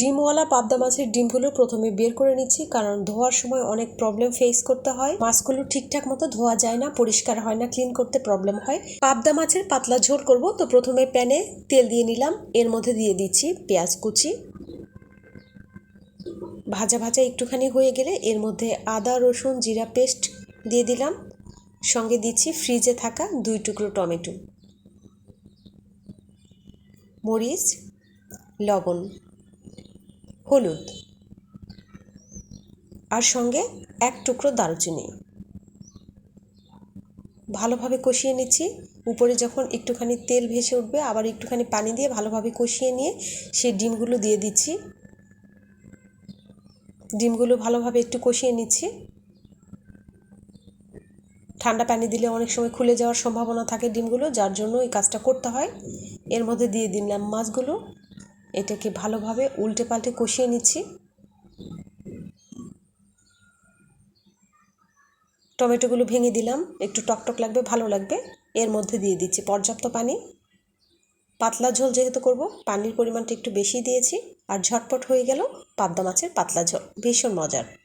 ডিমওয়ালা পাবদা মাছের ডিমগুলো প্রথমে বের করে নিচ্ছি, কারণ ধোয়ার সময় অনেক প্রবলেম ফেস করতে হয়। মাছগুলো ঠিকঠাক মতো ধোয়া যায় না, পরিষ্কার হয় না ক্লিন করতে প্রবলেম হয়। পাবদা মাছের পাতলা ঝোল করব, তো প্রথমে প্যানে তেল দিয়ে নিলাম, এর মধ্যে দিয়ে দিচ্ছি পেঁয়াজ কুচি। ভাজা ভাজা একটুখানি হয়ে গেলে এর মধ্যে আদা, রসুন, জিরা পেস্ট দিয়ে দিলাম। সঙ্গে দিচ্ছি ফ্রিজে থাকা দুই টুকরো টমেটো। মরিচ, লবণ। হলুদ। আর সঙ্গে এক টুকরো দারুচিনি। ভালোভাবে কষিয়ে নিচ্ছি। উপরে যখন একটুখানি তেল ভেসে উঠবে, আবার একটুখানি পানি দিয়ে ভালোভাবে কষিয়ে নিয়ে সেই ডিমগুলো দিয়ে দিচ্ছি। ডিমগুলো ভালোভাবে একটু কষিয়ে নিচ্ছি। ঠান্ডা পানি দিলে অনেক সময় খুলে যাওয়ার সম্ভাবনা থাকে ডিমগুলো, যার জন্য এই কাজটা করতে হয়। এর মধ্যে দিয়ে দিলাম মাছগুলো। এটাকে ভালোভাবে উল্টে পাল্টে কষিয়ে নিচ্ছি। টমেটোগুলো ভেঙে দিলাম, একটু টকটক লাগবে, ভালো লাগবে। এর মধ্যে দিয়ে দিচ্ছি পর্যাপ্ত পানি। পাতলা ঝোল যেহেতু করব, পানির পরিমাণটা একটু বেশি দিয়েছি, আর ঝটপট হয়ে গেল পাবদা মাছের পাতলা ঝোল। ভীষণ মজার।